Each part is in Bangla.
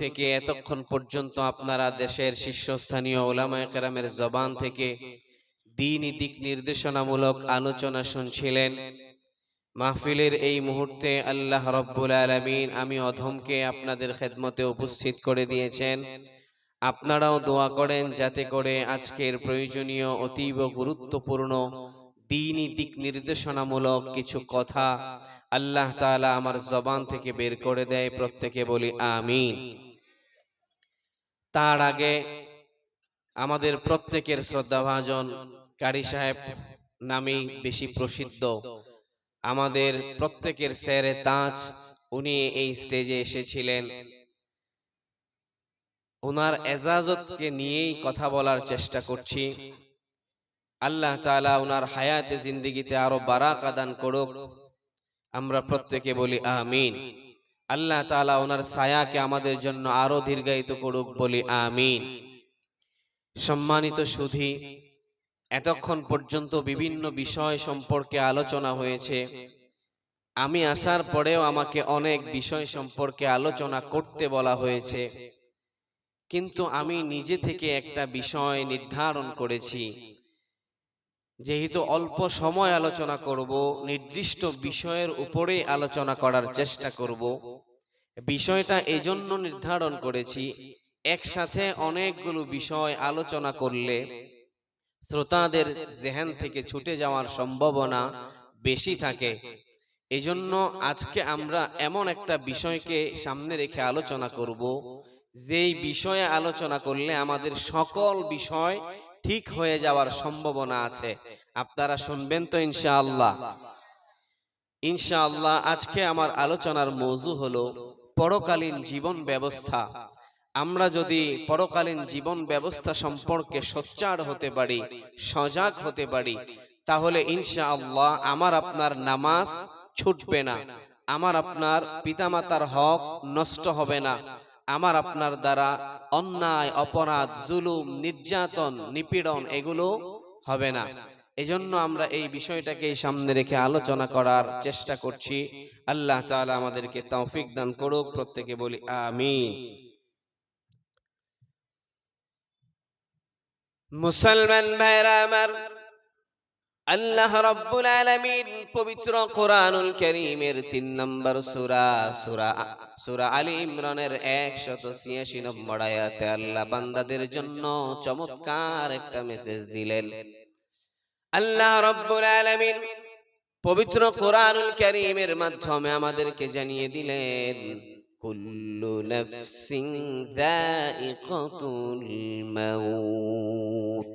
থেকে এতক্ষণ পর্যন্ত আপনারা দেশের শীর্ষস্থানীয় ওলামায়ে কেরামের জবান থেকে দিনই দিক নির্দেশনামূলক আলোচনা শুনছিলেন। মাহফিলের এই মুহূর্তে আল্লাহ রব্বুল আলমিন আমি অধমকে আপনাদের খেদমতে উপস্থিত করে দিয়েছেন। আপনারাও দোয়া করেন যাতে করে আজকের প্রয়োজনীয় অতীব গুরুত্বপূর্ণ দিনই দিক নির্দেশনামূলক কিছু কথা আল্লাহ তাআলা আমার জবান থেকে বের করে দেয়। প্রত্যেকে বলি আমিন। তার আগে আমাদের প্রত্যেকের শ্রদ্ধাভাজন কারি সাহেব নামেই বেশি প্রসিদ্ধ। আমাদের প্রত্যেকের স্যারে তাজ, উনি এই স্টেজে এসেছিলেন। ওনার এজাজতকে নিয়েই কথা বলার চেষ্টা করছি। আল্লাহ তাআলা ওনার হায়াতে জিন্দিগিতে আরও বারাকা দান করুক। আমরা প্রত্যেকে বলি আমিন। আল্লাহ তাআলা ওনার ছায়াকে আমাদের জন্য আরও দীর্ঘায়িত করুক বলি আমিন। সম্মানিত সুধি, এতক্ষণ পর্যন্ত বিভিন্ন বিষয় সম্পর্কে আলোচনা হয়েছে। আমি আসার পরেও আমাকে অনেক বিষয় সম্পর্কে আলোচনা করতে বলা হয়েছে। কিন্তু আমি নিজে থেকে একটা বিষয় নির্ধারণ করেছি। যেহেতু অল্প সময় আলোচনা করব নির্দিষ্ট বিষয়ের উপরে আলোচনা করার চেষ্টা করব। বিষয়টা এজন্য নির্ধারণ করেছি একসাথে অনেকগুলো বিষয় আলোচনা করলে শ্রোতাদের জেহেন থেকে ছুটে যাওয়ার সম্ভাবনা বেশি থাকে। এজন্য আজকে আমরা এমন একটা বিষয়কে সামনে রেখে আলোচনা করব। যেই বিষয়ে আলোচনা করলে আমাদের সকল বিষয় ঠিক হয়ে যাওয়ার সম্ভাবনা আছে। আপনারা শুনবেন তো ইনশাআল্লাহ। ইনশাআল্লাহ আজকে আমার আলোচনার মৌজু হলো পরকালীন জীবন ব্যবস্থা। আমরা যদি পরকালীন জীবন ব্যবস্থা সম্পর্কে সোচ্চার হতে পারি, সজাগ হতে পারি, তাহলে ইনশাআল্লাহ আমার আপনার নামাজ ছুটবে না। আমার আপনার পিতামাতার হক নষ্ট হবে না। আমার আপনার দ্বারা অন্যায়, অপরাধ, জুলুম, নির্যাতন, নিপীড়ন এগুলো হবে না। এজন্য আমরা এই বিষয়টাকে সামনে রেখে আলোচনা করার চেষ্টা করছি। আল্লাহ তাআলা আমাদেরকে তৌফিক দান করুক, প্রত্যেকে বলি আমিন। মুসলমান ভাইরা আমার আল্লাহ রব্বুল আলামিন পবিত্র কোরআনুল কারীমের তিন নম্বর সূরা সূরা সূরা আলী ইমরানের 186 নম্বর আয়াতে আল্লাহ বান্দাদের জন্য চমৎকার একটা মেসেজ দিলেন। আল্লাহ রব্বুল আলামিন পবিত্র কোরআনুল কারীমের মাধ্যমে আমাদেরকে জানিয়ে দিলেন, কুল্লু নাফসিন যায়িকাতুল মাউত।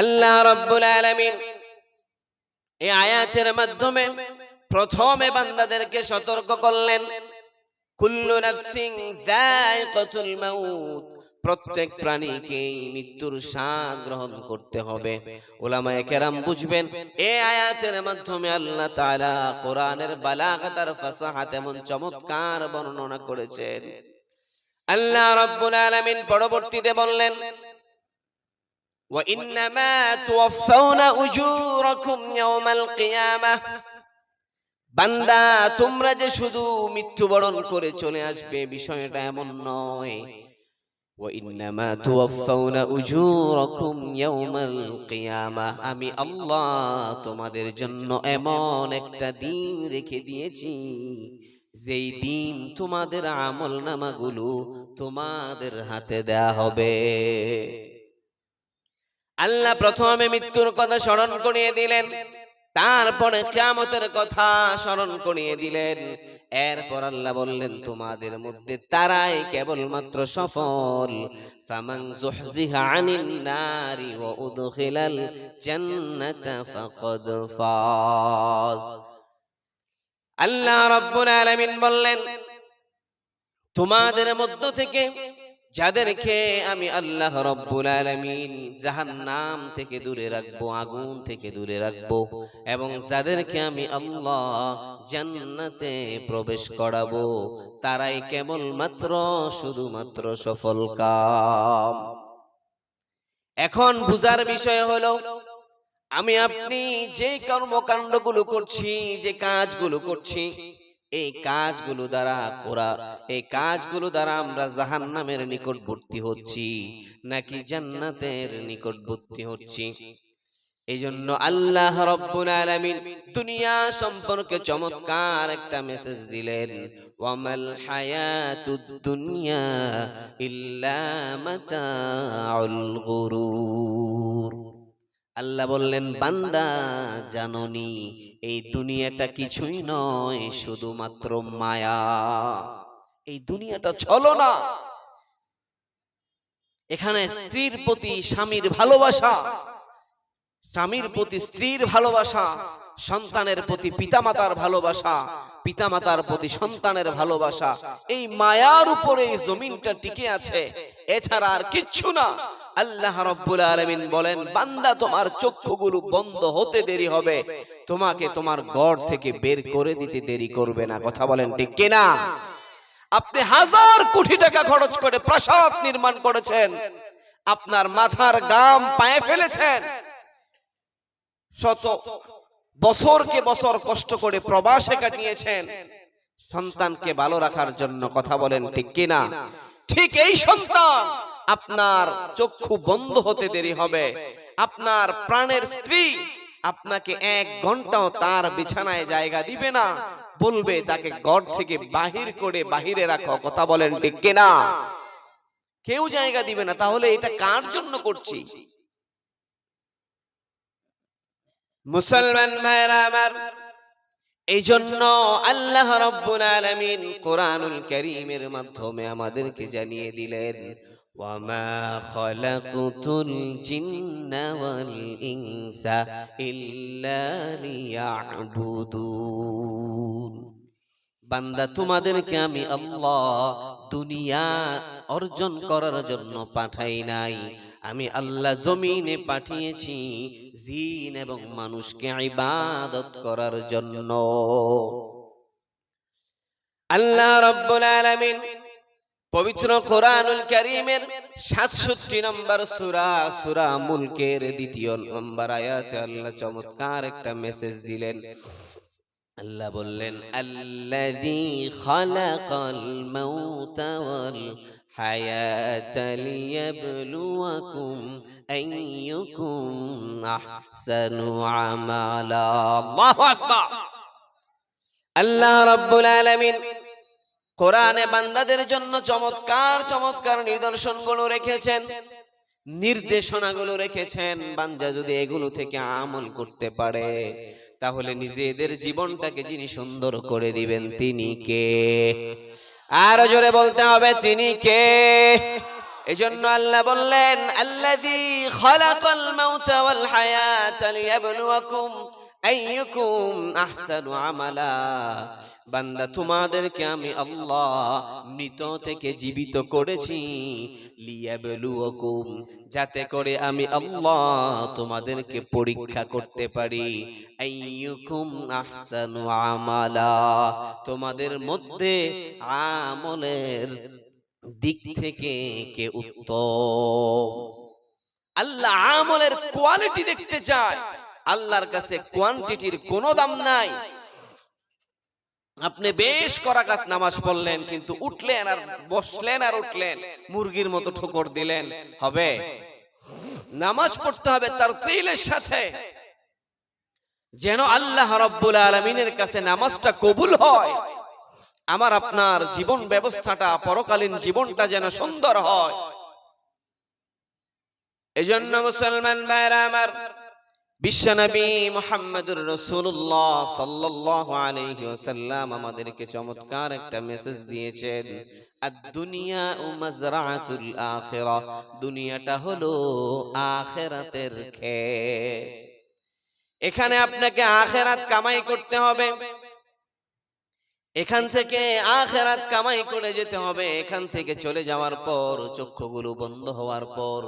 আল্লাহ রব্বুল আলামিন এই আয়াতের মাধ্যমে প্রথমে বান্দাদেরকে সতর্ক করলেন, কুল্লু নাফসিন যায়িকাতুল মাউত, প্রত্যেক প্রাণীকে মৃত্যুর স্বাদ গ্রহণ করতে হবে। ওলামায়ে কেরাম বুঝবেন, এই আয়াতের মাধ্যমে আল্লাহ তাআলা কোরআনের বালাগাত আর ফাসাহাত এমন চমৎকার বর্ণনা করেছেন। আল্লাহ রাব্বুল আলামিন পরবর্তীতে বললেন وإنما توفون أجوركم يوم القيامة বান্দা তোমরা যে শুধু মৃত্যুবরণ করে চলে আসবে বিষয়টা এমন নয় وإنما توفون أجوركم يوم القيامة আমি আল্লাহ তোমাদের জন্য এমন একটা দিন রেখে দিয়েছি যেই দিন তোমাদের আমল নামাগুলো তোমাদের হাতে দেয়া হবে আল্লাহ প্রথমে মৃত্যুর কথা স্মরণ করিয়ে দিলেন, তারপরে কিয়ামতের কথা স্মরণ করিয়ে দিলেন। এরপর আল্লাহ বললেন, তোমাদের মধ্যে তারাই কেবলমাত্র সফল। ফামান আল্লাহ রাব্বুল আলামিন বললেন, তোমাদের মধ্য থেকে যাদেরকে আমি আল্লাহ রব্বুল আলামিন জাহান্নাম থেকে দূরে রাখব আগুন থেকে দূরে রাখব এবং যাদেরকে আমি আল্লাহ জান্নাতে প্রবেশ করাবো তারাই কেবলমাত্র শুধুমাত্র সফল কাম। এখন বুজার বিষয় হলো আমি আপনি যে কর্মকাণ্ডগুলো করছি যে কাজগুলো করছি এই কাজগুলো দ্বারা করা এই কাজগুলো দ্বারা আমরা জাহান জাহান্নামের নিকটবর্তী হচ্ছি নাকি জান্নাতের নিকটবর্তী হচ্ছি। এই জন্য আল্লাহ রব্বুল আলামিন দুনিয়া সম্পর্কে চমৎকার একটা মেসেজ দিলেন ওয়ামাল হায়াতুদ দুনিয়া ইল্লা মাতাউল গুরুর। আল্লাহ বললেন, বান্দা, জাননি, এই দুনিয়াটা কিছুই নয়, শুধুমাত্র মায়া। এই দুনিয়াটা ছলো না এখানে স্ত্রীর প্রতি স্বামীর ভালোবাসা, স্বামীর প্রতি স্ত্রীর ভালোবাসা, সন্তানের প্রতি পিতামাতার ভালোবাসা, পিতামাতার প্রতি সন্তানের ভালোবাসা, এই মায়ার উপরে এই জমিনটা টিকে আছে। এছাড়া আর কিচ্ছু না। আল্লাহ রব্বুল আলামিন বলেন, বান্দা, তোমার চক্ষুগুলো বন্ধ হতে দেরি হবে। তোমাকে তোমার গড় থেকে বের করে দিতে দেরি করবে না। কথা বলেন ঠিক কিনা? আপনি হাজার কোটি টাকা খরচ করে প্রাসাদ নির্মাণ করেছেন। আপনার মাথার গাম পায়ে ফেলেছেন। শত বছরকে বছর কষ্ট করে প্রবাসে কাটিয়েছেন। সন্তানকে ভালো রাখার জন্য কথা বলেন ঠিক কিনা? ঠিক এই সন্তান আপনার চক্ষু বন্ধ হতে দেরি হবে। আপনার প্রাণের স্ত্রী আপনাকে এক ঘন্টাও তার বিছানায় জায়গা দিবে না। বলবে, তাকে ঘর থেকে বাহির করে বাহিরে রাখো। কথা বলেন ঠিক কিনা? কেউ জায়গা দিবে না। তাহলে এটা কার জন্য করছি? মুসলমান ভাইরা আমার এই জন্য আল্লাহ রব্বুল আলামিন কোরআনুল কারীমের মাধ্যমে আমাদেরকে জানিয়ে দিলেন বান্দা, তোমাদেরকে আমি আল্লাহ দুনিয়া অর্জন করার জন্য পাঠাই নাই। আমি আল্লাহ জমিনে পাঠিয়েছি জিন এবং মানুষকে ইবাদত করার জন্য। আল্লাহ রাব্বুল আলামিন পবিত্র কোরআনুল কারীমের 67 নম্বর সূরা সূরা মুলকের দ্বিতীয় নম্বর আয়াতে আল্লাহ চমৎকার একটা মেসেজ দিলেন। আল্লাহ বললেন, আল্লাযী খালাকাল মাউতা ওয়াল হায়াতা লিয়াবলুয়াকুম আইয়ুকুম আহসানু আমালা الله আকবার আল্লাহ রাব্বুল আলামিন কোরআনে বান্দাদের জন্য চমৎকার চমৎকার নিদর্শনগুলো রেখেছেন। নির্দেশনাগুলো রেখেছেন বান্দা যদি এগুলো থেকে আমল করতে পারে, তাহলে নিজেদের জীবনটাকে যিনি সুন্দর করে দিবেন তিনি কে? আর জোরে বলতে হবে, তিনি কে? এজন্য আল্লাহ বললেন, আল্লাযী খালাকাল মাউতা ওয়াল হায়াতা লিয়াবলুয়াকুম বান্দা, তোমাদেরকে আমি আল্লাহ মৃত থেকে জীবিত করেছি। যাতে করে আমি আল্লাহ তোমাদেরকে পরীক্ষা করতে পারি। আমালা। তোমাদের মধ্যে আমলের দিক থেকে কে উত্তম? আল্লাহ আমলের কোয়ালিটি দেখতে চায়। আল্লাহর কাছে কোয়ান্টিটির কোনো দাম নাই। আপনি বেশ করাকাত নামাজ পড়লেন, কিন্তু উঠলেন আর বসলেন আর উঠলেন, মুরগির মতো ঠোকর দিলেন। হবে। নামাজ পড়তে হবে তার তিলের সাথে। যেন আল্লাহ রাব্বুল আলামিনের কাছে নামাজটা কবুল হয়। আমার আপনার জীবন ব্যবস্থাটা, পরকালীন জীবনটা যেন সুন্দর হয়। এজন্য মুসলমান ভাইরা আমার বিশ্বনবী মোহাম্মদুর রসুল্লাহ সাল্লাহ আলহি ওসাল্লাম আমাদেরকে চমৎকার একটা মেসেজ দিয়েছেন। আখিরাহ দুনিয়াটা হলো আখেরাতের খে এখানে আপনাকে আখেরাত কামাই করতে হবে। এখান থেকে আখেরাত কামাই করে যেতে হবে। এখান থেকে চলে যাওয়ার পর, চক্ষুগুলো বন্ধ হওয়ার পর,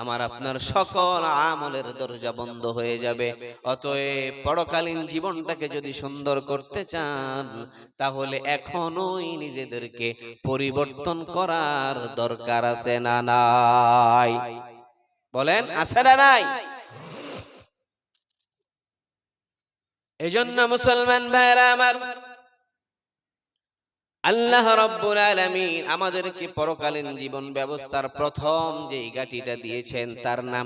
আমার আপনার সকল আমলের দরজা বন্ধ হয়ে যাবে। অতএব পরকালীন জীবনটাকে যদি সুন্দর করতে চান, তাহলে এখনোই নিজেদেরকে পরিবর্তন করার দরকার আছে না নাই? বলেন, আছে না নাই? এজন্য মুসলমান ভাইরা আমার আল্লাহ রব্বুল আলমিন আমাদেরকে পরকালীন জীবন ব্যবস্থার প্রথম যে গাটিটা দিয়েছেন তার নাম